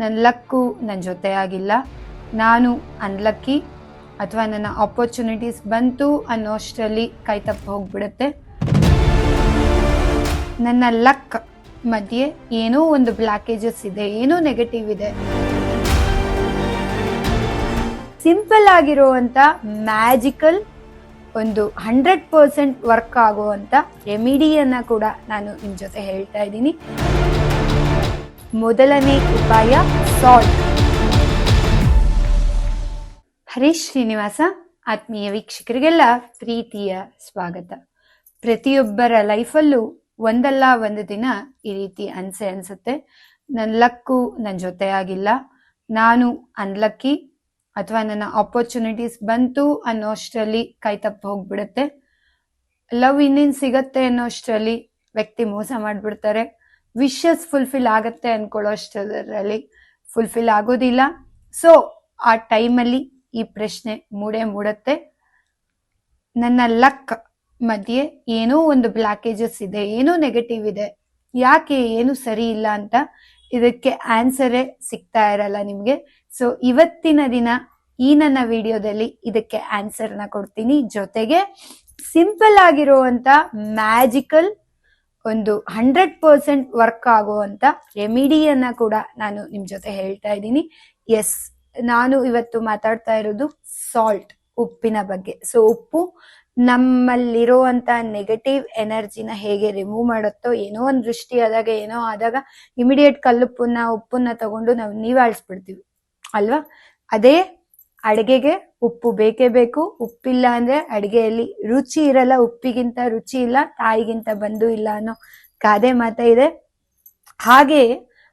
ನನ್ನ ಲಕ್ಕು ನನ್ನ ಜೊತೆ ಆಗಿಲ್ಲ. ನಾನು ಅನ್ಲಕ್ಕಿ ಅಥವಾ ನನ್ನ ಆಪರ್ಚುನಿಟೀಸ್ ಬಂತು ಅನ್ನೋ ಅಷ್ಟರಲ್ಲಿ ಕೈ ತಪ್ಪು ಹೋಗ್ಬಿಡುತ್ತೆ. ನನ್ನ ಲಕ್ ಮಧ್ಯೆ ಏನೋ ಒಂದು ಬ್ಲಾಕೇಜಸ್ ಇದೆ, ಏನೋ ನೆಗೆಟಿವ್ ಇದೆ. ಸಿಂಪಲ್ ಆಗಿರುವಂತ ಮ್ಯಾಜಿಕಲ್ ಒಂದು ಹಂಡ್ರೆಡ್ ಪರ್ಸೆಂಟ್ ವರ್ಕ್ ಆಗುವಂತ ರೆಮಿಡಿಯನ್ನ ಕೂಡ ನಾನು ನಿಮ್ಮ ಜೊತೆ ಹೇಳ್ತಾ ಇದ್ದೀನಿ. ಮೊದಲನೇ ಉಪಾಯ ಸಾಲ್ಟ್. ಹರೀಶ್ ಶ್ರೀನಿವಾಸ, ಆತ್ಮೀಯ ವೀಕ್ಷಕರಿಗೆಲ್ಲ ಪ್ರೀತಿಯ ಸ್ವಾಗತ. ಪ್ರತಿಯೊಬ್ಬರ ಲೈಫಲ್ಲೂ ಒಂದಲ್ಲ ಒಂದು ದಿನ ಈ ರೀತಿ ಅನ್ಸೆ ಅನ್ಸುತ್ತೆ. ನನ್ನ ಲಕ್ಕು ನನ್ನ ಜೊತೆ ಆಗಿಲ್ಲ. ನಾನು ಅನ್ಲಕ್ಕಿ ಅಥವಾ ನನ್ನ ಆಪರ್ಚುನಿಟೀಸ್ ಬಂತು ಅನ್ನೋ ಅಷ್ಟರಲ್ಲಿ ಕೈ ತಪ್ಪು ಹೋಗ್ಬಿಡುತ್ತೆ. ಲವ್ ಇನ್ನೇನು ಸಿಗತ್ತೆ ಅನ್ನೋ ಅಷ್ಟರಲ್ಲಿ ವ್ಯಕ್ತಿ ಮೋಸ ಮಾಡಿಬಿಡ್ತಾರೆ. ವಿಶಸ್ ಫುಲ್ಫಿಲ್ ಆಗತ್ತೆ ಅನ್ಕೊಳ್ಳೋ ಅಷ್ಟರಲ್ಲಿ ಫುಲ್ಫಿಲ್ ಆಗೋದಿಲ್ಲ. ಸೊ ಆ ಟೈಮಲ್ಲಿ ಈ ಪ್ರಶ್ನೆ ಮೂಡೇ ಮೂಡತ್ತೆ. ನನ್ನ ಲಕ್ ಮಧ್ಯೆ ಏನೋ ಒಂದು ಬ್ಲಾಕೇಜಸ್ ಇದೆ, ಏನೋ ನೆಗೆಟಿವ್ ಇದೆ, ಯಾಕೆ ಏನು ಸರಿ ಇಲ್ಲ ಅಂತ ಇದಕ್ಕೆ ಆನ್ಸರೇ ಸಿಗ್ತಾ ಇರಲ್ಲ ನಿಮಗೆ. ಸೊ ಇವತ್ತಿನ ದಿನ ಈ ನನ್ನ ವಿಡಿಯೋದಲ್ಲಿ ಇದಕ್ಕೆ ಆನ್ಸರ್ನ ಕೊಡ್ತೀನಿ. ಜೊತೆಗೆ ಸಿಂಪಲ್ ಆಗಿರುವಂತ ಮ್ಯಾಜಿಕಲ್ ಒಂದು ಹಂಡ್ರೆಡ್ ಪರ್ಸೆಂಟ್ ವರ್ಕ್ ಆಗುವಂತ ರೆಮಿಡಿಯನ್ನ ಕೂಡ ನಾನು ನಿಮ್ ಜೊತೆ ಹೇಳ್ತಾ ಇದ್ದೀನಿ. ಎಸ್ ನಾನು ಇವತ್ತು ಮಾತಾಡ್ತಾ ಇರೋದು ಸಾಲ್ಟ್ ಉಪ್ಪಿನ ಬಗ್ಗೆ. ಸೊ ಉಪ್ಪು ನಮ್ಮಲ್ಲಿರುವಂತ ನೆಗೆಟಿವ್ ಎನರ್ಜಿನ ಹೇಗೆ ರಿಮೂವ್ ಮಾಡುತ್ತೋ ಏನೋ ಒಂದು ದೃಷ್ಟಿ ಆದಾಗ, ಏನೋ ಆದಾಗ ಇಮಿಡಿಯೇಟ್ ಕಲ್ಲುಪ್ಪನ್ನ, ಉಪ್ಪನ್ನ ತಗೊಂಡು ನಾವು ನೀವಾಳಿಸ್ಬಿಡ್ತೀವಿ ಅಲ್ವಾ? ಅದೇ ಅಡಿಗೆಗೆ ಉಪ್ಪು ಬೇಕೇ ಬೇಕು. ಉಪ್ಪಿಲ್ಲ ಅಂದ್ರೆ ಅಡಿಗೆಯಲ್ಲಿ ರುಚಿ ಇರಲ್ಲ. ಉಪ್ಪಿಗಿಂತ ರುಚಿ ಇಲ್ಲ, ತಾಯಿಗಿಂತ ಬಂದು ಇಲ್ಲ ಅನ್ನೋ ಗಾದೆ ಮಾತ ಇದೆ. ಹಾಗೆ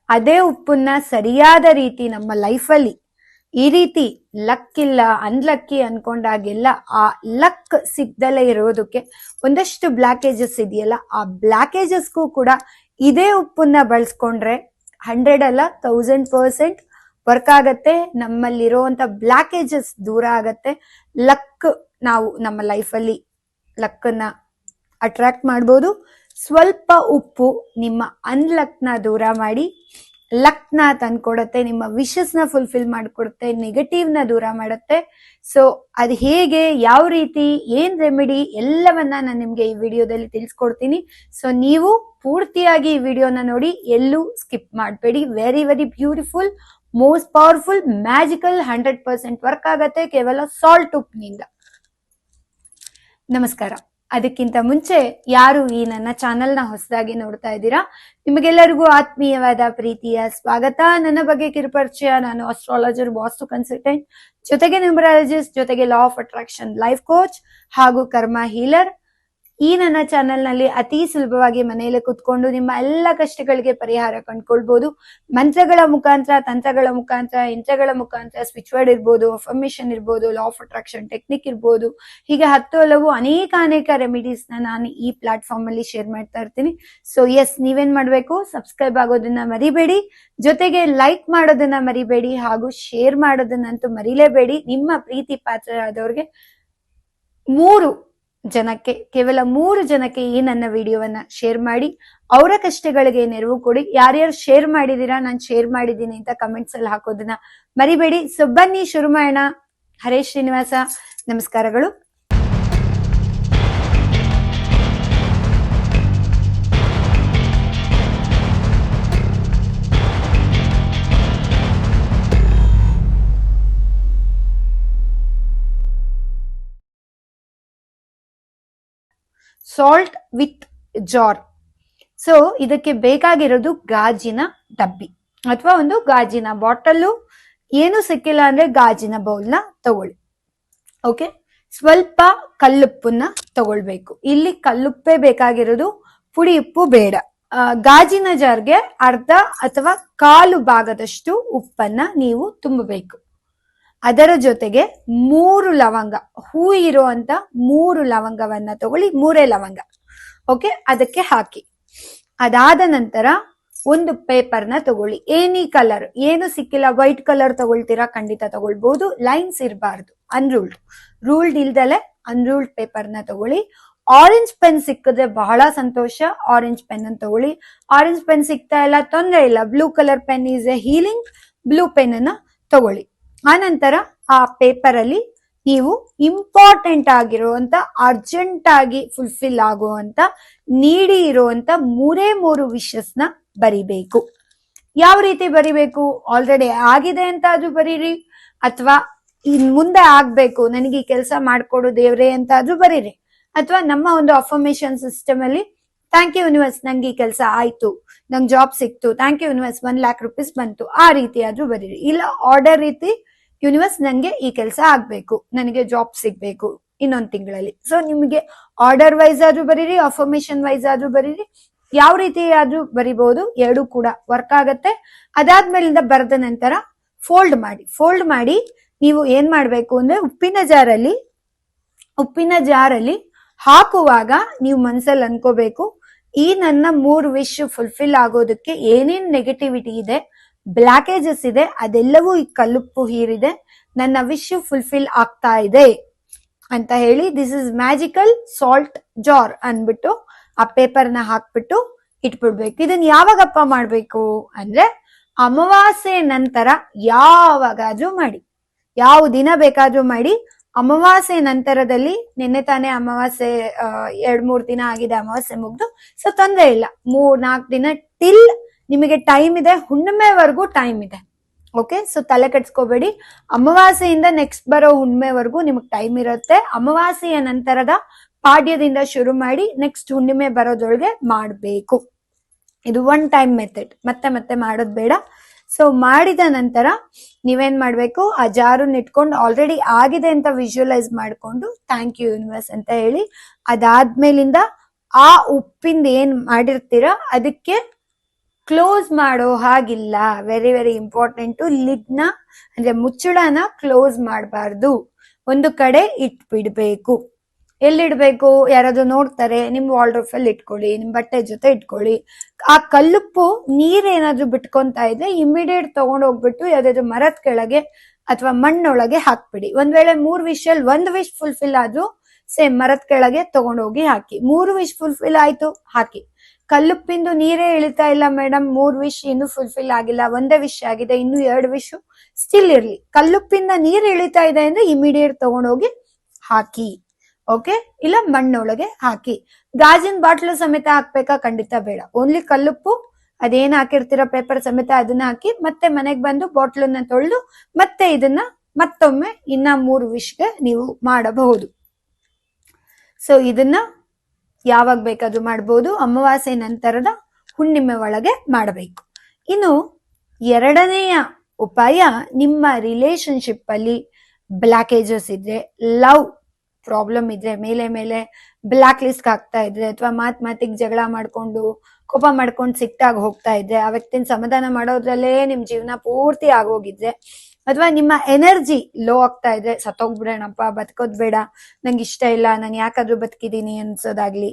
ಅದೇ ಉಪ್ಪನ್ನ ಸರಿಯಾದ ರೀತಿ ನಮ್ಮ ಲೈಫಲ್ಲಿ ಈ ರೀತಿ ಲಕ್ ಇಲ್ಲ ಅನ್ಲಕ್ಕಿ ಅನ್ಕೊಂಡಾಗೆಲ್ಲ ಆ ಲಕ್ ಸಿಗ್ದಲೇ ಇರೋದಕ್ಕೆ ಒಂದಷ್ಟು ಬ್ಲಾಕೇಜಸ್ ಇದೆಯಲ್ಲ, ಆ ಬ್ಲಾಕೇಜಸ್ಗೂ ಕೂಡ ಇದೇ ಉಪ್ಪನ್ನ ಬಳಸ್ಕೊಂಡ್ರೆ ಹಂಡ್ರೆಡ್ ಅಲ್ಲ ತೌಸಂಡ್ ಪರ್ಸೆಂಟ್ ವರ್ಕ್ ಆಗತ್ತೆ, ನಮ್ಮಲ್ಲಿರುವಂತ ಬ್ಲಾಕೇಜಸ್ ದೂರ ಆಗತ್ತೆ. ಲಕ್ ನಾವು ನಮ್ಮ ಲೈಫಲ್ಲಿ ಲಕ್ಕನ್ನ ಅಟ್ರಾಕ್ಟ್ ಮಾಡ್ಬೋದು. ಸ್ವಲ್ಪ ಉಪ್ಪು ನಿಮ್ಮ ಅನ್ಲಕ್ನ ದೂರ ಮಾಡಿ ಲಕ್ನ ತಂದ್ಕೊಡತ್ತೆ, ನಿಮ್ಮ ವಿಶಸ್ನ ಫುಲ್ಫಿಲ್ ಮಾಡಿಕೊಡುತ್ತೆ ನೆಗೆಟಿವ್ನ ದೂರ ಮಾಡುತ್ತೆ. ಸೊ ಅದು ಹೇಗೆ, ಯಾವ ರೀತಿ, ಏನ್ ರೆಮಿಡಿ ಎಲ್ಲವನ್ನ ನಾನು ನಿಮಗೆ ಈ ವಿಡಿಯೋದಲ್ಲಿ ತಿಳಿಸ್ಕೊಡ್ತೀನಿ. ಸೊ ನೀವು ಪೂರ್ತಿಯಾಗಿ ಈ ವಿಡಿಯೋನ ನೋಡಿ, ಎಲ್ಲೂ ಸ್ಕಿಪ್ ಮಾಡಬೇಡಿ. Very very beautiful most powerful magical hundred percent work ಆಗತ್ತೆ ಕೇವಲ ಸಾಲ್ಟ್ ಉಪ್ಪಿನಿಂದ ನಮಸ್ಕಾರ. ಅದಕ್ಕಿಂತ ಮುಂಚೆ ಯಾರು ಈ ನನ್ನ ಚಾನೆಲ್ನ ಹೊಸದಾಗಿ ನೋಡ್ತಾ ಇದ್ದೀರಾ, ನಿಮಗೆಲ್ಲರಿಗೂ ಆತ್ಮೀಯವಾದ ಪ್ರೀತಿಯ ಸ್ವಾಗತ. ನನ್ನ ಬಗ್ಗೆ ಕಿರುಪರಿಚಯ, ನಾನು ಅಸ್ಟ್ರಾಲಜರ್ ವಾಸ್ತು ಕನ್ಸಲ್ಟೆಂಟ್ ಜೊತೆಗೆ ನ್ಯೂಮರಾಲಜಿಸ್ಟ್ ಜೊತೆಗೆ law of attraction life coach ಹಾಗೂ ಕರ್ಮ ಹೀಲರ್ ಈ ನನ್ನ ಚಾನೆಲ್ನಲ್ಲಿ ಅತಿ ಸುಲಭವಾಗಿ ಮನೆಯಲ್ಲೇ ಕುತ್ಕೊಂಡು ನಿಮ್ಮ ಎಲ್ಲ ಕಷ್ಟಗಳಿಗೆ ಪರಿಹಾರ ಕಂಡುಕೊಳ್ಬಹುದು ಮಂತ್ರಗಳ ಮುಖಾಂತರ, ತಂತ್ರಗಳ ಮುಖಾಂತರ, ಯಂತ್ರಗಳ ಮುಖಾಂತರ ಸ್ವಿಚ್ ವರ್ಡ್ ಇರ್ಬೋದು ಅಫರ್ಮೇಶನ್ ಇರ್ಬೋದು ಲಾ ಆಫ್ ಅಟ್ರಾಕ್ಷನ್ ಟೆಕ್ನಿಕ್ ಇರ್ಬೋದು. ಹೀಗೆ ಹತ್ತು ಹಲವು ಅನೇಕ ಅನೇಕ ರೆಮಿಡೀಸ್ನ ನಾನು ಈ ಪ್ಲಾಟ್ಫಾರ್ಮ್ ಅಲ್ಲಿ ಶೇರ್ ಮಾಡ್ತಾ ಇರ್ತೀನಿ. ಸೊ ಎಸ್ ನೀವೇನ್ ಮಾಡ್ಬೇಕು? ಸಬ್ಸ್ಕ್ರೈಬ್ ಆಗೋದನ್ನ ಮರಿಬೇಡಿ. ಜೊತೆಗೆ ಲೈಕ್ ಮಾಡೋದನ್ನ ಮರಿಬೇಡಿ ಹಾಗೂ ಶೇರ್ ಮಾಡೋದನ್ನಂತೂ ಮರಿಲೇಬೇಡಿ. ನಿಮ್ಮ ಪ್ರೀತಿ ಪಾತ್ರರಾದವ್ರಿಗೆ ಮೂರು ಜನಕ್ಕೆ, ಕೇವಲ ಮೂರು ಜನಕ್ಕೆ ಈ ನನ್ನ ವಿಡಿಯೋವನ್ನ ಶೇರ್ ಮಾಡಿ, ಅವರ ಕಷ್ಟಗಳಿಗೆ ನೆರವು ಕೊಡಿ. ಯಾರ್ಯಾರು ಶೇರ್ ಮಾಡಿದೀರಾ ನಾನು ಶೇರ್ ಮಾಡಿದ್ದೀನಿ ಅಂತ ಕಮೆಂಟ್ಸ್ ಅಲ್ಲಿ ಹಾಕೋದನ್ನ ಮರಿಬೇಡಿ. ಸೊ ಬನ್ನಿ ಶುರು ಮಾಡೋಣ ಹರೇಶ್ ಶ್ರೀನಿವಾಸ. ನಮಸ್ಕಾರಗಳು. ಸಾಲ್ಟ್ ವಿತ್ ಜಾರ್ ಸೊ ಇದಕ್ಕೆ ಬೇಕಾಗಿರೋದು ಗಾಜಿನ ಡಬ್ಬಿ ಅಥವಾ ಒಂದು ಗಾಜಿನ ಬಾಟಲು. ಏನು ಸಿಕ್ಕಿಲ್ಲ ಅಂದ್ರೆ ಗಾಜಿನ ಬೌಲ್ನ ತಗೊಳ್ಳಿ. ಓಕೆ ಸ್ವಲ್ಪ ಕಲ್ಲುಪ್ಪನ್ನ ತಗೊಳ್ಬೇಕು. ಇಲ್ಲಿ ಕಲ್ಲುಪ್ಪೇ ಬೇಕಾಗಿರೋದು, ಪುಡಿ ಉಪ್ಪು ಬೇಡ. ಗಾಜಿನ ಜಾರ್ಗೆ ಅರ್ಧ ಅಥವಾ ಕಾಲು ಭಾಗದಷ್ಟು ಉಪ್ಪನ್ನ ನೀವು ತುಂಬಬೇಕು. ಅದರ ಜೊತೆಗೆ ಮೂರು ಲವಂಗ, ಹೂ ಇರುವಂತ ಮೂರು ಲವಂಗವನ್ನ ತಗೊಳ್ಳಿ, ಮೂರೇ ಲವಂಗ. ಓಕೆ ಅದಕ್ಕೆ ಹಾಕಿ. ಅದಾದ ನಂತರ ಒಂದು ಪೇಪರ್ನ ತಗೊಳ್ಳಿ. ಏನಿ ಕಲರ್ ಏನು ಸಿಕ್ಕಿಲ್ಲ ವೈಟ್ ಕಲರ್ ತಗೊಳ್ತೀರಾ, ಖಂಡಿತ ತಗೊಳ್ಬಹುದು ಲೈನ್ಸ್ ಇರಬಾರ್ದು. ಅನ್ರೂಲ್ಡ್ ರೂಲ್ಡ್ ಇಲ್ದಲೆ ಅನ್ರೂಲ್ಡ್ ಪೇಪರ್ನ ತಗೊಳ್ಳಿ. ಆರೆಂಜ್ ಪೆನ್ ಸಿಕ್ಕಿದ್ರೆ ಬಹಳ ಸಂತೋಷ. ಆರೆಂಜ್ ಪೆನ್ ಅನ್ನು ತಗೊಳ್ಳಿ. ಆರೆಂಜ್ ಪೆನ್ ಸಿಗ್ತಾ ಇಲ್ಲ, ತೊಂದರೆ ಇಲ್ಲ. Blue colour pen is a healing blue pen ಅನ್ನ ತಗೊಳ್ಳಿ. ಆನಂತರ ಆ ಪೇಪರ್ ಅಲ್ಲಿ ನೀವು ಇಂಪಾರ್ಟೆಂಟ್ ಆಗಿರುವಂತ ಅರ್ಜೆಂಟ್ ಆಗಿ ಫುಲ್ಫಿಲ್ ಆಗುವಂತ ನೀಡಿ ಇರುವಂತ ಮೂರೇ ಮೂರು ವಿಶಸ್ನ ಬರಿಬೇಕು. ಯಾವ ರೀತಿ ಬರಿಬೇಕು? ಆಲ್ರೆಡಿ ಆಗಿದೆ ಅಂತ ಅದು ಬರೀರಿ, ಅಥವಾ ಇನ್ ಮುಂದೆ ಆಗ್ಬೇಕು, ನನಗೆ ಈ ಕೆಲಸ ಮಾಡ್ಕೊಡು ದೇವ್ರೆ ಅಂತ ಅದು ಬರೀರಿ. ಅಥವಾ ನಮ್ಮ ಒಂದು ಅಫರ್ಮೇಶನ್ ಸಿಸ್ಟಮ್ ಅಲ್ಲಿ ಥ್ಯಾಂಕ್ ಯು ಯೂನಿವರ್ಸ್ ನಂಗೆ ಈ ಕೆಲಸ ಆಯ್ತು, ನಂಗೆ ಜಾಬ್ ಸಿಕ್ತು thank you universe one lakh rupees ಬಂತು, ಆ ರೀತಿ ಆದ್ರೂ ಬರೀರಿ. ಇಲ್ಲ ಆರ್ಡರ್ ರೀತಿ ಯೂನಿವರ್ಸ್ ನನಗೆ ಈ ಕೆಲಸ ಆಗ್ಬೇಕು. ನನಗೆ ಜಾಬ್ ಸಿಗ್ಬೇಕು ಇನ್ನೊಂದ್ ತಿಂಗಳಲ್ಲಿ. ಸೊ ನಿಮಗೆ ಆರ್ಡರ್ ವೈಸ್ ಆದ್ರೂ ಬರೀರಿ ಅಫರ್ಮೇಶನ್ ವೈಸ್ ಆದ್ರೂ ಬರೀರಿ, ಯಾವ ರೀತಿ ಆದ್ರೂ ಬರಿಬಹುದು. ಎರಡು ಕೂಡ ವರ್ಕ್ ಆಗತ್ತೆ. ಅದಾದ್ಮೇಲಿಂದ ಬರೆದ ನಂತರ ಫೋಲ್ಡ್ ಮಾಡಿ. ಫೋಲ್ಡ್ ಮಾಡಿ ನೀವು ಏನ್ ಮಾಡ್ಬೇಕು ಅಂದ್ರೆ ಉಪ್ಪಿನ ಜಾರಲ್ಲಿ ಉಪ್ಪಿನ ಜಾರಲ್ಲಿ ಹಾಕುವಾಗ ನೀವು ಮನ್ಸಲ್ಲಿ ಅನ್ಕೋಬೇಕು, ಈ ನನ್ನ ಮೂರು ವಿಶ್ ಫುಲ್ಫಿಲ್ ಆಗೋದಕ್ಕೆ ಏನೇನ್ ನೆಗೆಟಿವಿಟಿ ಇದೆ ಬ್ಲಾಕೇಜಸ್ ಇದೆ, ಅದೆಲ್ಲವೂ ಈ ಕಲ್ಲುಪ್ಪು ಹೀರಿದೆ. ನನ್ನ ವಿಶ್ ಫುಲ್ಫಿಲ್ ಆಗ್ತಾ ಇದೆ ಅಂತ ಹೇಳಿ this is magical salt jar ಅನ್ಬಿಟ್ಟು ಆ ಪೇಪರ್ನ ಹಾಕ್ಬಿಟ್ಟು ಇಟ್ಬಿಡ್ಬೇಕು. ಇದನ್ನ ಯಾವಾಗಪ್ಪ ಮಾಡ್ಬೇಕು ಅಂದ್ರೆ ಅಮಾವಾಸ್ಯೆ ನಂತರ ಯಾವಾಗಾದ್ರೂ ಮಾಡಿ. ಯಾವ ದಿನ ಬೇಕಾದ್ರೂ ಮಾಡಿ. ಅಮಾವಾಸ್ಯೆ ನಂತರದಲ್ಲಿ ನಿನ್ನೆ ತಾನೇ ಅಮಾವಾಸ್ಯೆ ಎರಡ್ ಮೂರ್ ದಿನ ಆಗಿದೆ ಅಮಾವಾಸ್ಯೆ ಮುಗ್ದು. ಸೊ ತೊಂದರೆ ಇಲ್ಲ. ಮೂರ್ ನಾಲ್ಕು ದಿನ ಟಿಲ್ ನಿಮಗೆ ಟೈಮ್ ಇದೆ, ಹುಣ್ಣಿಮೆವರೆಗೂ ಟೈಮ್ ಇದೆ. ಓಕೆ ಸೊ ತಲೆ ಕೆಡ್ಸ್ಕೋಬೇಡಿ. ಅಮಾವಾಸ್ಯೆಯಿಂದ ನೆಕ್ಸ್ಟ್ ಬರೋ ಹುಣ್ಣಿಮೆವರೆಗೂ ನಿಮಗೆ ಟೈಮ್ ಇರುತ್ತೆ. ಅಮಾವಾಸ್ಯೆಯ ನಂತರದ ಪಾಡ್ಯದಿಂದ ಶುರು ಮಾಡಿ ನೆಕ್ಸ್ಟ್ ಹುಣ್ಣಿಮೆ ಬರೋದ್ರೊಳಗೆ ಮಾಡಬೇಕು. ಇದು ಒನ್ ಟೈಮ್ ಮೆಥಡ್ ಮತ್ತೆ ಮತ್ತೆ ಮಾಡೋದು ಬೇಡ. ಸೊ ಮಾಡಿದ ನಂತರ ನೀವೇನ್ ಮಾಡ್ಬೇಕು? ಆ ಜಾರನ್ನ ಇಟ್ಕೊಂಡು ಆಲ್ರೆಡಿ ಆಗಿದೆ ಅಂತ ವಿಜುವಲೈಸ್ ಮಾಡ್ಕೊಂಡು ಥ್ಯಾಂಕ್ ಯು ಯೂನಿವರ್ಸ್ ಅಂತ ಹೇಳಿ ಅದಾದ್ಮೇಲಿಂದ ಆ ಉಪ್ಪಿಂದ ಏನ್ ಮಾಡಿರ್ತೀರ, ಅದಕ್ಕೆ ಕ್ಲೋಸ್ ಮಾಡೋ ಹಾಗಿಲ್ಲ. ವೆರಿ ವೆರಿ ಇಂಪಾರ್ಟೆಂಟ್ ಲಿಡ್ನ ಅಂದ್ರೆ ಮುಚ್ಚಳನ ಕ್ಲೋಸ್ ಮಾಡಬಾರ್ದು. ಒಂದು ಕಡೆ ಇಟ್ಬಿಡ್ಬೇಕು. ಎಲ್ಲಿಡ್ಬೇಕು? ಯಾರಾದ್ರೂ ನೋಡ್ತಾರೆ, ನಿಮ್ ವಾಲ್ಡ್ರೋಫ್ ಅಲ್ಲಿ ಇಟ್ಕೊಳ್ಳಿ, ನಿಮ್ ಬಟ್ಟೆ ಜೊತೆ ಇಟ್ಕೊಳ್ಳಿ. ಆ ಕಲ್ಲುಪ್ಪು ನೀರೇನಾದ್ರೂ ಬಿಟ್ಕೊಂತ ಇದ್ರೆ ಇಮಿಡಿಯೇಟ್ ತಗೊಂಡ್ ಹೋಗ್ಬಿಟ್ಟು ಯಾವ್ದಾದ್ರು ಮರದ ಕೆಳಗೆ ಅಥವಾ ಮಣ್ಣೊಳಗೆ ಹಾಕ್ಬಿಡಿ. ಒಂದ್ ವೇಳೆ ಮೂರ್ ವಿಷಲ್ ಒಂದ್ ವಿಶ್ ಫುಲ್ಫಿಲ್ ಆದ್ರೂ ಸೇಮ್ ಮರದ ಕೆಳಗೆ ತಗೊಂಡೋಗಿ ಹಾಕಿ. ಮೂರು ವಿಶ್ ಫುಲ್ಫಿಲ್ ಆಯ್ತು, ಹಾಕಿ. ಕಲ್ಲುಪ್ಪಿಂದು ನೀರೇ ಇಳಿತಾ ಇಲ್ಲ ಮೇಡಮ್ ಮೂರ್ ವಿಶ್ ಇನ್ನು ಫುಲ್ಫಿಲ್ ಆಗಿಲ್ಲ. ಒಂದೇ ವಿಶ್ ಆಗಿದೆ. ಇನ್ನು ಎರಡು ವಿಶ್ ಸ್ಟಿಲ್ ಇರ್ಲಿ. ಕಲ್ಲುಪ್ಪಿಂದ ನೀರ್ ಇಳಿತಾ ಇದೆ ಅಂದ್ರೆ ಇಮಿಡಿಯೇಟ್ ತಗೊಂಡೋಗಿ ಹಾಕಿ. ಓಕೆ ಇಲ್ಲ ಮಣ್ಣೊಳಗೆ ಹಾಕಿ. ಗಾಜಿನ ಬಾಟ್ಲು ಸಮೇತ ಹಾಕ್ಬೇಕಾ? ಖಂಡಿತ ಬೇಡ. ಓನ್ಲಿ ಕಲ್ಲುಪ್ಪು, ಅದೇನ್ ಹಾಕಿರ್ತೀರ ಪೇಪರ್ ಸಮೇತ ಅದನ್ನ ಹಾಕಿ ಮತ್ತೆ ಮನೆಗ್ ಬಂದು ಬಾಟ್ಲನ್ನ ತೊಳೆದು ಮತ್ತೆ ಇದನ್ನ ಮತ್ತೊಮ್ಮೆ ಇನ್ನ ಮೂರು ವಿಶ್ಗೆ ನೀವು ಮಾಡಬಹುದು. ಸೊ ಇದನ್ನ ಯಾವಾಗ ಬೇಕಾದ್ರೂ ಮಾಡಬಹುದು ಅಮಾವಾಸ್ಯೆ ನಂತರದ ಹುಣ್ಣಿಮೆ ಒಳಗೆ ಮಾಡಬೇಕು. ಇನ್ನು ಎರಡನೆಯ ಉಪಾಯ, ನಿಮ್ಮ ರಿಲೇಶನ್ಶಿಪ್ ಅಲ್ಲಿ ಬ್ಲಾಕೇಜಸ್ ಇದ್ರೆ ಲವ್ ಪ್ರಾಬ್ಲಮ್ ಇದ್ರೆ, ಮೇಲೆ ಮೇಲೆ ಬ್ಲಾಕ್ ಲಿಸ್ಕ್ ಆಗ್ತಾ ಇದ್ರೆ, ಅಥವಾ ಮಾತ್ ಮಾತಿಗೆ ಜಗಳ ಮಾಡ್ಕೊಂಡು, ಕೋಪ ಮಾಡ್ಕೊಂಡು ಸಿಕ್ತಾಗ ಹೋಗ್ತಾ ಇದ್ರೆ, ಆ ವ್ಯಕ್ತಿನ ಸಮಾಧಾನ ಮಾಡೋದ್ರಲ್ಲೇ ನಿಮ್ ಜೀವನ ಪೂರ್ತಿ ಆಗೋಗಿದ್ರೆ ಅಥವಾ ನಿಮ್ಮ ಎನರ್ಜಿ ಲೋ ಆಗ್ತಾ ಇದ್ರೆ ಸತ್ತೋಗ್ಬಿಡೋಣಪ್ಪ ಬದುಕೋದ್ ಬೇಡ, ನಂಗೆ ಇಷ್ಟ ಇಲ್ಲ, ನಾನು ಯಾಕಾದ್ರೂ ಬದುಕಿದ್ದೀನಿ ಅನ್ಸೋದಾಗ್ಲಿ,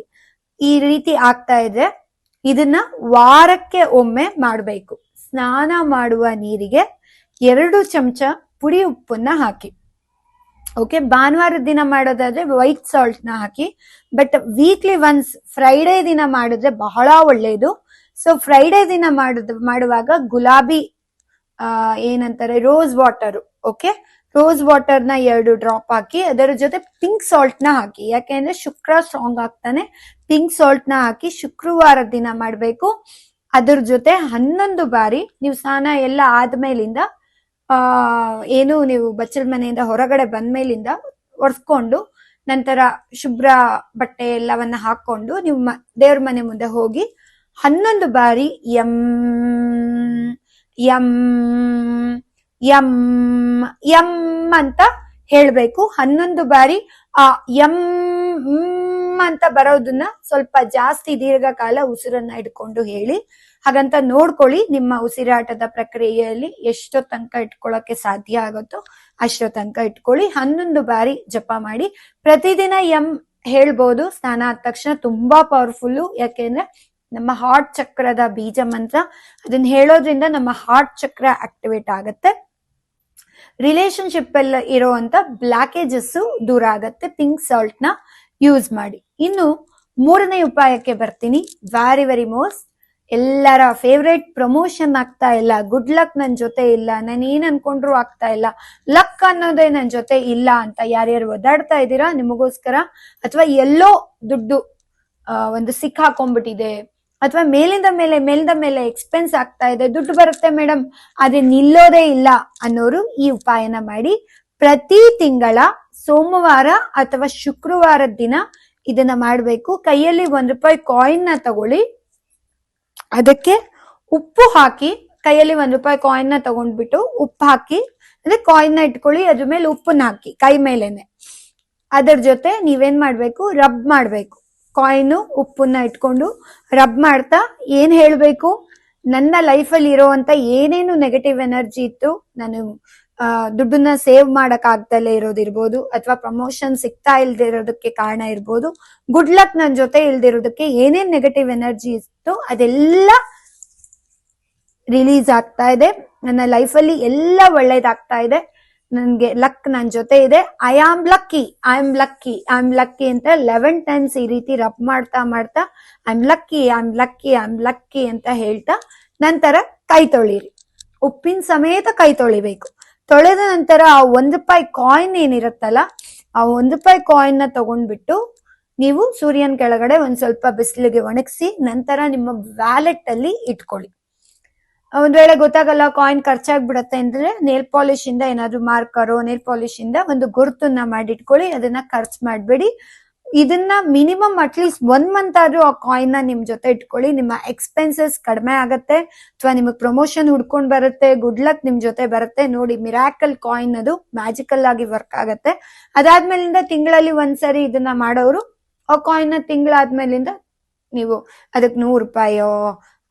ಈ ರೀತಿ ಆಗ್ತಾ ಇದ್ರೆ ಇದನ್ನ ವಾರಕ್ಕೆ ಒಮ್ಮೆ ಮಾಡಬೇಕು. ಸ್ನಾನ ಮಾಡುವ ನೀರಿಗೆ ಎರಡು ಚಮಚ ಪುಡಿ ಉಪ್ಪನ್ನ ಹಾಕಿ. ಓಕೆ ಭಾನುವಾರದ ದಿನ ಮಾಡೋದಾದ್ರೆ ವೈಟ್ ಸಾಲ್ಟ್ನ ಹಾಕಿ, ಬಟ್ ವೀಕ್ಲಿ ಒನ್ಸ್ ಫ್ರೈಡೇ ದಿನ ಮಾಡಿದ್ರೆ ಬಹಳ ಒಳ್ಳೆಯದು ಸೊ ಫ್ರೈಡೇ ದಿನ ಮಾಡುದ, ಮಾಡುವಾಗ ಗುಲಾಬಿ ಏನಂತಾರೆ? ರೋಸ್ ವಾಟರ್ ಓಕೆ ರೋಸ್ ವಾಟರ್ನ ಎರಡು ಡ್ರಾಪ್ ಹಾಕಿ, ಅದರ ಜೊತೆ ಪಿಂಕ್ ಸಾಲ್ಟ್ನ ಹಾಕಿ. ಯಾಕೆಂದ್ರೆ ಶುಕ್ರ ಸ್ಟ್ರಾಂಗ್ ಆಗ್ತಾನೆ. ಪಿಂಕ್ ಸಾಲ್ಟ್ನ ಹಾಕಿ ಶುಕ್ರವಾರ ದಿನ ಮಾಡ್ಬೇಕು. ಅದ್ರ ಜೊತೆ ಹನ್ನೊಂದು ಬಾರಿ ನೀವು ಸ್ನಾನ ಎಲ್ಲ ಆದ್ಮೇಲಿಂದ, ಆ, ಏನು ನೀವು ಬಚ್ಚಲ ಮನೆಯಿಂದ ಹೊರಗಡೆ ಬಂದ್ಮೇಲಿಂದ ಒರೆಸ್ಕೊಂಡು, ನಂತರ ಶುಭ್ರ ಬಟ್ಟೆ ಎಲ್ಲವನ್ನ ಹಾಕೊಂಡು ನೀವು ದೇವ್ರ ಮನೆ ಮುಂದೆ ಹೋಗಿ ಹನ್ನೊಂದು ಬಾರಿ ಎಂ ಎಂ ಎಂ ಎಂ ಅಂತ ಹೇಳ್ಬೇಕು. ಹನ್ನೊಂದು ಬಾರಿ ಆ ಮ್ ಅಂತ ಬರೋದನ್ನ ಸ್ವಲ್ಪ ಜಾಸ್ತಿ ದೀರ್ಘಕಾಲ ಉಸಿರನ್ನ ಇಟ್ಕೊಂಡು ಹೇಳಿ. ಹಾಗಂತ ನೋಡ್ಕೊಳ್ಳಿ ನಿಮ್ಮ ಉಸಿರಾಟದ ಪ್ರಕ್ರಿಯೆಯಲ್ಲಿ ಎಷ್ಟೋ ತನಕ ಇಟ್ಕೊಳ್ಳೋಕೆ ಸಾಧ್ಯ ಆಗುತ್ತೋ ಅಷ್ಟೋ ತನಕ ಇಟ್ಕೊಳ್ಳಿ. ಹನ್ನೊಂದು ಬಾರಿ ಜಪ ಮಾಡಿ. ಪ್ರತಿದಿನ ಎಂ ಹೇಳ್ಬೋದು. ಸ್ನಾನ ಆದ ತಕ್ಷಣ ತುಂಬಾ ಪವರ್ಫುಲ್ಲು ಯಾಕೆಂದ್ರೆ ನಮ್ಮ ಹಾರ್ಟ್ ಚಕ್ರದ ಬೀಜ ಮಂತ್ರ, ಅದನ್ನ ಹೇಳೋದ್ರಿಂದ ನಮ್ಮ ಹಾರ್ಟ್ ಚಕ್ರ ಆಕ್ಟಿವೇಟ್ ಆಗತ್ತೆ. ರಿಲೇಶನ್ಶಿಪ್ ಎಲ್ಲ ಇರೋವಂಥ ಬ್ಲಾಕೇಜಸ್ ದೂರ ಆಗತ್ತೆ ಪಿಂಕ್ ಸಾಲ್ಟ್ನ ಯೂಸ್ ಮಾಡಿ. ಇನ್ನು ಮೂರನೇ ಉಪಾಯಕ್ಕೆ ಬರ್ತೀನಿ ವೆರಿ ವೆರಿ ಮೋಸ್ಟ್ ಎಲ್ಲರ ಫೇವ್ರೇಟ್ ಪ್ರಮೋಷನ್ ಆಗ್ತಾ ಇಲ್ಲ ಗುಡ್ ಲಕ್ ನನ್ ಜೊತೆ ಇಲ್ಲ, ನಾನು ಏನ್ ಅನ್ಕೊಂಡ್ರು ಆಗ್ತಾ ಇಲ್ಲ ಲಕ್ ಅನ್ನೋದೇ ನನ್ ಜೊತೆ ಇಲ್ಲ ಅಂತ ಯಾರ್ಯಾರು ಒದಾಡ್ತಾ ಇದ್ದೀರಾ, ನಿಮಗೋಸ್ಕರ, ಅಥವಾ ಎಲ್ಲೋ ದುಡ್ಡು ಒಂದು ಸಿಕ್ ಹಾಕೊಂಡ್ಬಿಟ್ಟಿದೆ ಅಥವಾ ಮೇಲಿಂದ ಮೇಲೆ ಮೇಲಿಂದ ಮೇಲೆ ಎಕ್ಸ್ಪೆನ್ಸ್ ಆಗ್ತಾ ಇದೆ, ದುಡ್ಡು ಬರುತ್ತೆ ಮೇಡಮ್ ಆದ್ರೆ ನಿಲ್ಲೋದೇ ಇಲ್ಲ ಅನ್ನೋರು ಈ ಉಪಾಯನ ಮಾಡಿ ಪ್ರತಿ ತಿಂಗಳ ಸೋಮವಾರ ಅಥವಾ ಶುಕ್ರವಾರದ ದಿನ ಇದನ್ನ ಮಾಡ್ಬೇಕು. ಕೈಯಲ್ಲಿ ಒಂದ್ ರೂಪಾಯಿ ಕಾಯಿನ್ನ ತಗೊಳ್ಳಿ. ಅದಕ್ಕೆ ಉಪ್ಪು ಹಾಕಿ, ಕೈಯಲ್ಲಿ ಒಂದ್ ರೂಪಾಯಿ ಕಾಯಿನ್ನ ತಗೊಂಡ್ಬಿಟ್ಟು ಉಪ್ಪು ಹಾಕಿ ಅಂದ್ರೆ ಕಾಯಿನ್ನ ಇಟ್ಕೊಳ್ಳಿ, ಅದ್ರ ಮೇಲೆ ಉಪ್ಪನ್ನ ಹಾಕಿ, ಕೈ ಮೇಲೇನೆ. ಅದರ ಜೊತೆ ನೀವೇನ್ ಮಾಡ್ಬೇಕು? ರಬ್ ಮಾಡ್ಬೇಕು. ಕಾಯಿನ್ ಉಪ್ಪನ್ನ ಇಟ್ಕೊಂಡು ರಬ್ ಮಾಡ್ತಾ ಏನ್ ಹೇಳ್ಬೇಕು? ನನ್ನ ಲೈಫಲ್ಲಿ ಇರೋವಂತ ಏನೇನು ನೆಗೆಟಿವ್ ಎನರ್ಜಿ ಇತ್ತು, ನಾನು ದುಡ್ಡನ್ನ ಸೇವ್ ಮಾಡಕ್ ಆಗ್ದಲೇ ಇರೋದಿರ್ಬೋದು, ಅಥವಾ ಪ್ರಮೋಷನ್ ಸಿಗ್ತಾ ಇಲ್ದೆ ಇರೋದಕ್ಕೆ ಕಾರಣ ಇರ್ಬೋದು ಗುಡ್ ಲಕ್ ನನ್ ಜೊತೆ ಇಲ್ದಿರೋದಕ್ಕೆ ಏನೇನ್ ನೆಗೆಟಿವ್ ಎನರ್ಜಿ ಇತ್ತು, ಅದೆಲ್ಲ ರಿಲೀಸ್ ಆಗ್ತಾ ಇದೆ. ನನ್ನ ಲೈಫಲ್ಲಿ ಎಲ್ಲ ಒಳ್ಳೇದಾಗ್ತಾ ಇದೆ. ನನ್ಗೆ ಲಕ್ ನನ್ ಜೊತೆ ಇದೆ. I am lucky I am lucky I am lucky ಅಂತ ಲೆವೆನ್ ಟೈಮ್ಸ್ ಈ ರೀತಿ ರಬ್ ಮಾಡ್ತಾ ಮಾಡ್ತಾ I am lucky I am lucky I am lucky ಅಂತ ಹೇಳ್ತಾ ನಂತರ ಕೈ ತೊಳಿರಿ. ಉಪ್ಪಿನ ಸಮೇತ ಕೈ ತೊಳಿಬೇಕು. ತೊಳೆದ ನಂತರ ಆ ಒಂದ್ ರೂಪಾಯಿ ಕಾಯಿನ್ ಏನಿರುತ್ತಲ್ಲ, ಆ ಒಂದ್ ರೂಪಾಯಿ ಕಾಯಿನ್ನ ತಗೊಂಡ್ಬಿಟ್ಟು ನೀವು ಸೂರ್ಯನ ಕೆಳಗಡೆ ಒಂದ್ ಸ್ವಲ್ಪ ಬಿಸಿಲಿಗೆ ಒಣಗಿಸಿ, ನಂತರ ನಿಮ್ಮ ವ್ಯಾಲೆಟ್ ಅಲ್ಲಿ ಇಟ್ಕೊಳ್ಳಿ. ಒಂದ್ ವೇಳೆ ಗೊತ್ತಾಗಲ್ಲ ಕಾಯಿನ್ ಖರ್ಚಾಗ್ಬಿಡತ್ತೆ ಅಂದ್ರೆ ನೇಲ್ ಪಾಲಿಶ್ ಇಂದ ಏನಾದ್ರು ಮಾರ್ಕರು ನೇಲ್ ಪಾಲಿಶ್ ಇಂದ ಒಂದು ಗುರುತನ್ನ ಮಾಡಿಟ್ಕೊಳ್ಳಿ, ಅದನ್ನ ಖರ್ಚು ಮಾಡ್ಬೇಡಿ. ಇದನ್ನ ಮಿನಿಮಮ್ ಅಟ್ಲೀಸ್ಟ್ ಒನ್ ಮಂತ್ ಆದ್ರೂ ಆ ಕಾಯಿನ್ನ ನಿಮ್ ಜೊತೆ ಇಟ್ಕೊಳ್ಳಿ. ನಿಮ್ಮ ಎಕ್ಸ್ಪೆನ್ಸಸ್ ಕಡಿಮೆ ಆಗತ್ತೆ, ಅಥವಾ ನಿಮಗೆ ಪ್ರಮೋಷನ್ ಹುಡ್ಕೊಂಡ್ ಬರುತ್ತೆ ಗುಡ್ ಲಕ್ ನಿಮ್ ಜೊತೆ ಬರುತ್ತೆ ನೋಡಿ ಮಿರಾಕಲ್ ಕಾಯಿನ್ ಅದು ಮ್ಯಾಜಿಕಲ್ ಆಗಿ ವರ್ಕ್ ಆಗತ್ತೆ. ಅದಾದ್ಮೇಲಿಂದ ತಿಂಗಳಲ್ಲಿ ಒಂದ್ಸರಿ ಇದನ್ನ ಮಾಡೋರು, ಆ ಕಾಯಿನ್ನ ತಿಂಗಳಾದ್ಮೇಲಿಂದ ನೀವು ಅದಕ್ಕೆ ನೂರು ರೂಪಾಯೋ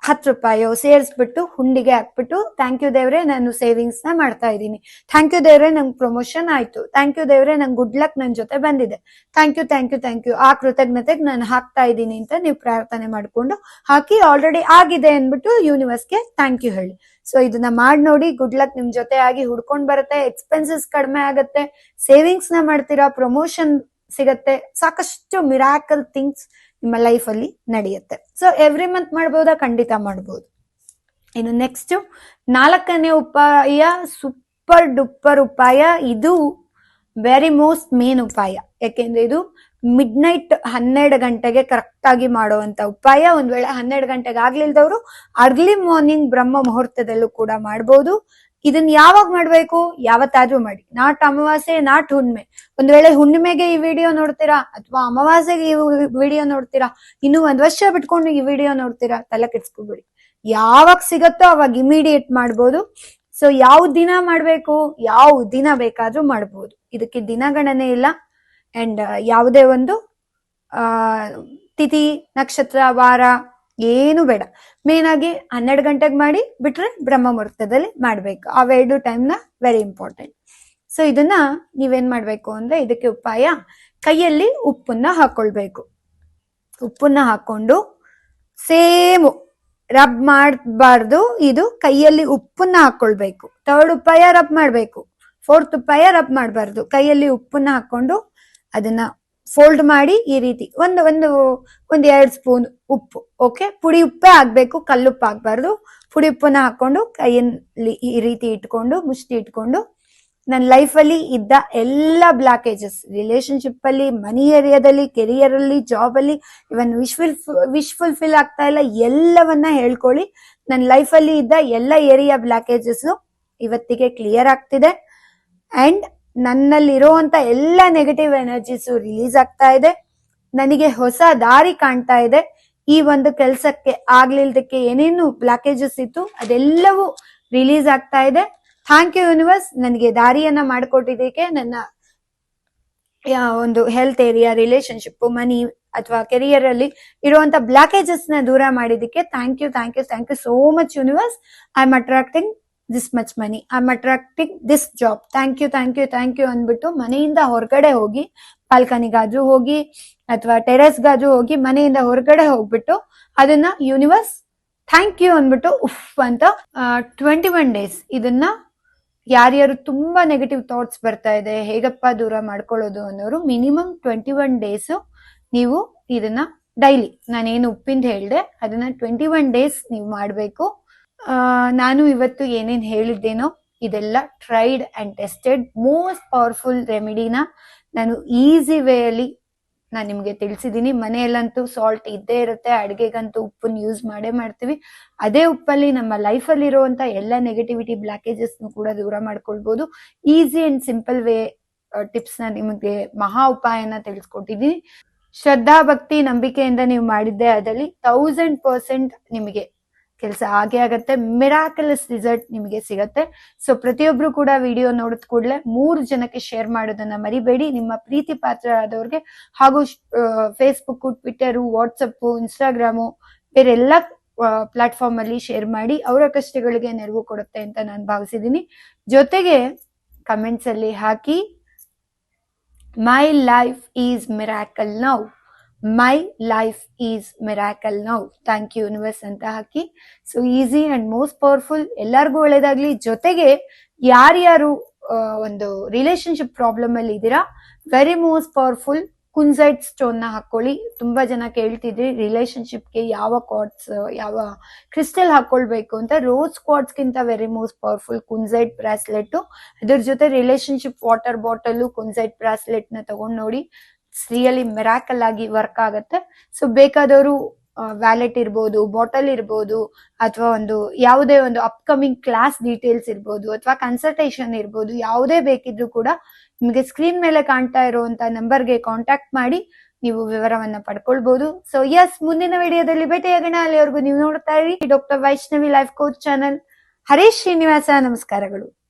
ಹತ್ತು ರೂಪಾಯೋ ಸೇರಿಸ್ಬಿಟ್ಟು ಹುಂಡಿಗೆ ಹಾಕ್ಬಿಟ್ಟು ಥ್ಯಾಂಕ್ ಯು ದೇವ್ರೆ, ನಾನು ಸೇವಿಂಗ್ಸ್ನ ಮಾಡ್ತಾ ಇದ್ದೀನಿ. ಥ್ಯಾಂಕ್ ಯು ದೇವ್ರೆ, ನಂಗೆ ಪ್ರಮೋಷನ್ ಆಯ್ತು. ಥ್ಯಾಂಕ್ ಯು ದೇವ್ರೆ, ನಂಗೆ ಗುಡ್ ಲಕ್ ನನ್ನ ಜೊತೆ ಬಂದಿದೆ. Thank you thank you thank you ಆ ಕೃತಜ್ಞತೆಗೆ ನಾನು ಹಾಕ್ತಾ ಇದ್ದೀನಿ ಅಂತ ನೀವು ಪ್ರಾರ್ಥನೆ ಮಾಡ್ಕೊಂಡು ಹಾಕಿ ಆಲ್ರೆಡಿ ಆಗಿದೆ ಅಂದ್ಬಿಟ್ಟು ಯೂನಿವರ್ಸ್ಗೆ ಥ್ಯಾಂಕ್ ಯು ಹೇಳಿ. ಸೊ ಇದನ್ನ ಮಾಡಿ ನೋಡಿ ಗುಡ್ ಲಕ್ ನಿಮ್ ಜೊತೆ ಆಗಿ ಹುಡ್ಕೊಂಡ್ ಬರುತ್ತೆ. ಎಕ್ಸ್ಪೆನ್ಸಸ್ ಕಡಿಮೆ ಆಗತ್ತೆ. ಸೇವಿಂಗ್ಸ್ನ ಮಾಡ್ತೀರಾ ಪ್ರಮೋಷನ್ ಸಿಗತ್ತೆ. ಸಾಕಷ್ಟು ಮಿರಾಕಲ್ ಥಿಂಗ್ಸ್ ನಿಮ್ಮ ಲೈಫ್ ಅಲ್ಲಿ ನಡೆಯುತ್ತೆ. ಸೊ ಎವ್ರಿ ಮಂತ್ ಮಾಡ್ಬೋದಾ? ಖಂಡಿತ ಮಾಡ್ಬೋದು. ಇನ್ನು ನೆಕ್ಸ್ಟ್ ನಾಲ್ಕನೇ ಉಪಾಯ ಸೂಪರ್ ಡುಪ್ಪರ್ ಉಪಾಯ, ಇದು ವೆರಿ ಮೋಸ್ಟ್ ಮೇನ್ ಉಪಾಯ. ಯಾಕೆಂದ್ರೆ ಇದು ಮಿಡ್ ನೈಟ್ ಹನ್ನೆರಡು ಗಂಟೆಗೆ ಕರೆಕ್ಟ್ ಆಗಿ ಮಾಡುವಂತ ಉಪಾಯ. ಒಂದ್ ವೇಳೆ ಹನ್ನೆರಡು ಗಂಟೆಗೆ ಆಗ್ಲಿಲ್ದವರು ಅರ್ಲಿ ಮಾರ್ನಿಂಗ್ ಬ್ರಹ್ಮ ಮುಹೂರ್ತದಲ್ಲೂ ಕೂಡ ಮಾಡ್ಬೋದು. ಇದನ್ನ ಯಾವಾಗ ಮಾಡ್ಬೇಕು? ಯಾವತ್ತಾದ್ರೂ ಮಾಡಿ. ನಾಟ್ ಅಮಾವಾಸ್ಯೆ, ನಾಟ್ ಹುಣ್ಣಿಮೆ ಒಂದ್ ವೇಳೆ ಹುಣ್ಣಿಮೆಗೆ ಈ ವಿಡಿಯೋ ನೋಡ್ತೀರಾ, ಅಥವಾ ಅಮಾವಾಸ್ಯೆಗೆ ಈ ವಿಡಿಯೋ ನೋಡ್ತೀರಾ, ಇನ್ನು ಒಂದ್ ವರ್ಷ ಬಿಟ್ಕೊಂಡು ಈ ವಿಡಿಯೋ ನೋಡ್ತೀರಾ, ತಲೆ ಕೆಡ್ಸ್ಕೊಬಿಡಿ. ಯಾವಾಗ ಸಿಗತ್ತೋ ಅವಾಗ ಇಮಿಡಿಯೇಟ್ ಮಾಡ್ಬೋದು. ಸೊ ಯಾವ ದಿನ ಮಾಡ್ಬೇಕು, ಯಾವ ದಿನ ಬೇಕಾದ್ರೂ ಮಾಡ್ಬೋದು. ಇದಕ್ಕೆ ದಿನಗಣನೆ ಇಲ್ಲ. ಅಂಡ್ ಯಾವುದೇ ಒಂದು, ಆ, ತಿಥಿ, ನಕ್ಷತ್ರ, ವಾರ ಏನು ಬೇಡ. ಮೇನ್ ಆಗಿ ಹನ್ನೆರಡು ಗಂಟೆಗೆ ಮಾಡಿ ಬಿಟ್ರೆ ಬ್ರಹ್ಮ ಮುಹೂರ್ತದಲ್ಲಿ ಮಾಡ್ಬೇಕು ಅವೆರಡು ಟೈಮ್ನ ವೆರಿ ಇಂಪಾರ್ಟೆಂಟ್ ಸೊ ಇದನ್ನ ನೀವೇನ್ ಮಾಡ್ಬೇಕು ಅಂದ್ರೆ ಇದಕ್ಕೆ ಉಪಾಯ ಕೈಯಲ್ಲಿ ಉಪ್ಪನ್ನ ಹಾಕೊಳ್ಬೇಕು. ಉಪ್ಪನ್ನ ಹಾಕೊಂಡು ಸೇಮ್ ರಬ್ ಮಾಡಬಾರ್ದು. ಇದು ಕೈಯಲ್ಲಿ ಉಪ್ಪನ್ನ ಹಾಕೊಳ್ಬೇಕು. ಥರ್ಡ್ ಉಪಾಯ ರಬ್ ಮಾಡ್ಬೇಕು. ಫೋರ್ತ್ ಉಪಾಯ ರಬ್ ಮಾಡಬಾರ್ದು. ಕೈಯಲ್ಲಿ ಉಪ್ಪನ್ನ ಹಾಕೊಂಡು ಅದನ್ನ ಫೋಲ್ಡ್ ಮಾಡಿ ಈ ರೀತಿ ಒಂದು ಒಂದು, ಒಂದ್ ಎರಡು ಸ್ಪೂನ್ ಉಪ್ಪು ಓಕೆ ಪುಡಿ ಉಪ್ಪೇ ಆಗಬೇಕು, ಕಲ್ಲುಪ್ಪು ಆಗ್ಬಾರ್ದು. ಪುಡಿ ಉಪ್ಪನ್ನ ಹಾಕೊಂಡು ಕೈಯಲ್ಲಿ ಈ ರೀತಿ ಇಟ್ಕೊಂಡು, ಮುಷ್ಟಿ ಇಟ್ಕೊಂಡು, ನನ್ನ ಲೈಫಲ್ಲಿ ಇದ್ದ ಎಲ್ಲ ಬ್ಲಾಕೇಜಸ್ ರಿಲೇಶನ್ಶಿಪ್ ಅಲ್ಲಿ, ಮನಿ ಏರಿಯಾದಲ್ಲಿ ಕೆರಿಯರ್ ಅಲ್ಲಿ ಜಾಬ್ ಅಲ್ಲಿ even wish full wish fulfil ಆಗ್ತಾ ಇಲ್ಲ, ಎಲ್ಲವನ್ನ ಹೇಳ್ಕೊಳ್ಳಿ. ನನ್ನ ಲೈಫಲ್ಲಿ ಇದ್ದ ಎಲ್ಲ ಏರಿಯಾ ಬ್ಲಾಕೇಜಸ್ ಇವತ್ತಿಗೆ ಕ್ಲಿಯರ್ ಆಗ್ತಿದೆ. ಅಂಡ್ ನನ್ನಲ್ಲಿರುವಂತ ಎಲ್ಲ ನೆಗೆಟಿವ್ ಎನರ್ಜೀಸು ರಿಲೀಸ್ ಆಗ್ತಾ ಇದೆ. ನನಗೆ ಹೊಸ ದಾರಿ ಕಾಣ್ತಾ ಇದೆ. ಈ ಒಂದು ಕೆಲಸಕ್ಕೆ ಆಗ್ಲಿಲ್ದಕ್ಕೆ ಏನೇನು ಬ್ಲಾಕೇಜಸ್ ಇತ್ತು ಅದೆಲ್ಲವೂ ರಿಲೀಸ್ ಆಗ್ತಾ ಇದೆ. ಥ್ಯಾಂಕ್ ಯು ಯೂನಿವರ್ಸ್ ನನಗೆ ದಾರಿಯನ್ನ ಮಾಡಿಕೊಟ್ಟಿದ್ದಕ್ಕೆ ನನ್ನ ಒಂದು ಹೆಲ್ತ್ ಏರಿಯಾ ರಿಲೇಶನ್ಶಿಪ್ ಮನಿ ಅಥವಾ ಕೆರಿಯರ್ ಅಲ್ಲಿ ಇರುವಂತ ಬ್ಲಾಕೇಜಸ್ನ ದೂರ ಮಾಡಿದಕ್ಕೆ thank you thank you thank you so much universe I am attracting this much money I am attracting this job thank you thank you thank you ಅಂದ್ಬಿಟ್ಟು ಮನೆಯಿಂದ ಹೊರಗಡೆ ಹೋಗಿ ಬಾಲ್ಕನಿಗಾದ್ರೂ ಹೋಗಿ, ಅಥವಾ ಟೆರೆಸ್ಗಾದ್ರೂ ಹೋಗಿ ಮನೆಯಿಂದ ಹೊರಗಡೆ ಹೋಗ್ಬಿಟ್ಟು ಅದನ್ನ ಯೂನಿವರ್ಸ್ ಥ್ಯಾಂಕ್ ಯು ಅಂದ್ಬಿಟ್ಟು ಉಫ್ ಅಂತ ಟ್ವೆಂಟಿ ಒನ್ ಡೇಸ್ ಇದನ್ನ ಯಾರ್ಯಾರು ತುಂಬಾ ನೆಗೆಟಿವ್ ಥಾಟ್ಸ್ ಬರ್ತಾ ಇದೆ, ಹೇಗಪ್ಪ ದೂರ ಮಾಡ್ಕೊಳ್ಳೋದು ಅನ್ನೋರು ಮಿನಿಮಮ್ ಟ್ವೆಂಟಿ ಒನ್ ಡೇಸ್ ನೀವು ಇದನ್ನ ಡೈಲಿ ನಾನೇನು ಉಪ್ಪಿಂದ ಹೇಳ್ದೆ ಅದನ್ನ ಟ್ವೆಂಟಿ ಒನ್ ಡೇಸ್ ನೀವು ಮಾಡಬೇಕು. ನಾನು ಇವತ್ತು ಏನೇನ್ ಹೇಳಿದ್ದೇನೋ ಇದೆಲ್ಲ tried and tested most powerful ರೆಮಿಡಿನ ನಾನು ಈಸಿ ವೇ ಅಲ್ಲಿ ನಾನು ನಿಮಗೆ ತಿಳಿಸಿದ್ದೀನಿ ಮನೆಯಲ್ಲಂತೂ ಸಾಲ್ಟ್ ಇದ್ದೇ ಇರುತ್ತೆ. ಅಡುಗೆಗಂತೂ ಉಪ್ಪನ್ನ ಯೂಸ್ ಮಾಡೇ ಮಾಡ್ತೀವಿ. ಅದೇ ಉಪ್ಪಲ್ಲಿ ನಮ್ಮ ಲೈಫಲ್ಲಿ ಇರುವಂತ ಎಲ್ಲ ನೆಗೆಟಿವಿಟಿ ಬ್ಲಾಕೇಜಸ್ ಕೂಡ ದೂರ ಮಾಡ್ಕೊಳ್ಬೋದು. ಈಸಿ ಅಂಡ್ ಸಿಂಪಲ್ ವೇ ಟಿಪ್ಸ್ನ ನಿಮಗೆ ಮಹಾ ಉಪಾಯನ ತಿಳಿಸ್ಕೊಟ್ಟಿದ್ದೀನಿ ಶ್ರದ್ಧಾ ಭಕ್ತಿ ನಂಬಿಕೆಯಿಂದ ನೀವು ಮಾಡಿದ್ದೆ ಅದರಲ್ಲಿ ತೌಸಂಡ್ ಪರ್ಸೆಂಟ್ ನಿಮಗೆ ಕೆಲಸ ಹಾಗೆ ಆಗತ್ತೆ. ಮಿರಾಕಲಸ್ ರಿಸಲ್ಟ್ ನಿಮಗೆ ಸಿಗತ್ತೆ. ಸೊ ಪ್ರತಿಯೊಬ್ರು ಕೂಡ ವಿಡಿಯೋ ನೋಡಿದ ಕೂಡಲೇ ಮೂರು ಜನಕ್ಕೆ ಶೇರ್ ಮಾಡೋದನ್ನ ಮರಿಬೇಡಿ. ನಿಮ್ಮ ಪ್ರೀತಿ ಪಾತ್ರ ಆದವ್ರಿಗೆ ಹಾಗೂ ಫೇಸ್ಬುಕ್ ಟ್ವಿಟರು ವಾಟ್ಸಪ್ ಇನ್ಸ್ಟಾಗ್ರಾಮು ಬೇರೆ ಎಲ್ಲ ಪ್ಲಾಟ್ಫಾರ್ಮ್ ಅಲ್ಲಿ ಶೇರ್ ಮಾಡಿ ಅವರ ಕಷ್ಟಗಳಿಗೆ ನೆರವು ಕೊಡುತ್ತೆ ಅಂತ ನಾನು ಭಾವಿಸಿದ್ದೀನಿ ಜೊತೆಗೆ ಕಮೆಂಟ್ಸ್ ಅಲ್ಲಿ ಹಾಕಿ my life is miracle now my life is miracle now thank you universe ಅಂತ ಹಾಕಿ. So easy and most powerful ಎಲ್ಲರಿಗೂ ಒಳ್ಳೇದಾಗ್ಲಿ. ಜೊತೆಗೆ ಯಾರ್ಯಾರು ಒಂದು ರಿಲೇಶನ್ಶಿಪ್ ಪ್ರಾಬ್ಲಮ್ ಅಲ್ಲಿ ಇದ್ದೀರಾ ವೆರಿ ಮೋಸ್ಟ್ ಪವರ್ಫುಲ್ ಕುನ್ಸೈಡ್ ಸ್ಟೋನ್ನ ಹಾಕೊಳ್ಳಿ ತುಂಬಾ ಜನ ಕೇಳ್ತಿದ್ರಿ ರಿಲೇಶನ್ಶಿಪ್ಗೆ ಯಾವ ಕಾರ್ಡ್ಸ್ ಯಾವ ಕ್ರಿಸ್ಟಲ್ ಹಾಕೊಳ್ಬೇಕು ಅಂತ. ರೋಸ್ ಗಿಂತ very most powerful kunzite bracelet ಅದ್ರ ಜೊತೆ ರಿಲೇಶನ್ಶಿಪ್ ವಾಟರ್ ಬಾಟಲ್ ಕುನ್ಸೈಟ್ ಬ್ರಾಸ್ಲೆಟ್ನ ತಗೊಂಡ್ ನೋಡಿ. ರಿಯಲಿ ಮೆರಾಕಲ್ ಆಗಿ ವರ್ಕ್ ಆಗುತ್ತೆ. ಸೊ ಬೇಕಾದವರು ವ್ಯಾಲೆಟ್ ಇರ್ಬೋದು ಬಾಟಲ್ ಇರ್ಬೋದು, ಅಥವಾ ಒಂದು ಯಾವುದೇ ಒಂದು ಅಪ್ಕಮಿಂಗ್ ಕ್ಲಾಸ್ ಡೀಟೇಲ್ಸ್ ಇರ್ಬೋದು, ಅಥವಾ ಕನ್ಸಲ್ಟೇಷನ್ ಇರ್ಬೋದು, ಯಾವುದೇ ಬೇಕಿದ್ರು ಕೂಡ ನಿಮಗೆ ಸ್ಕ್ರೀನ್ ಮೇಲೆ ಕಾಣ್ತಾ ಇರುವಂತ ನಂಬರ್ಗೆ ಕಾಂಟ್ಯಾಕ್ಟ್ ಮಾಡಿ ನೀವು ವಿವರವನ್ನ ಪಡ್ಕೊಳ್ಬಹುದು ಸೊ ಎಸ್ ಮುಂದಿನ ವಿಡಿಯೋದಲ್ಲಿ ಭೇಟಿಯಾಗೋಣ ಅಲ್ಲಿವರೆಗೂ ನೀವು ನೋಡ್ತಾ ಇರಿ. Doctor Vaishnavi life coach channel Harish Srinivasa, ನಮಸ್ಕಾರಗಳು.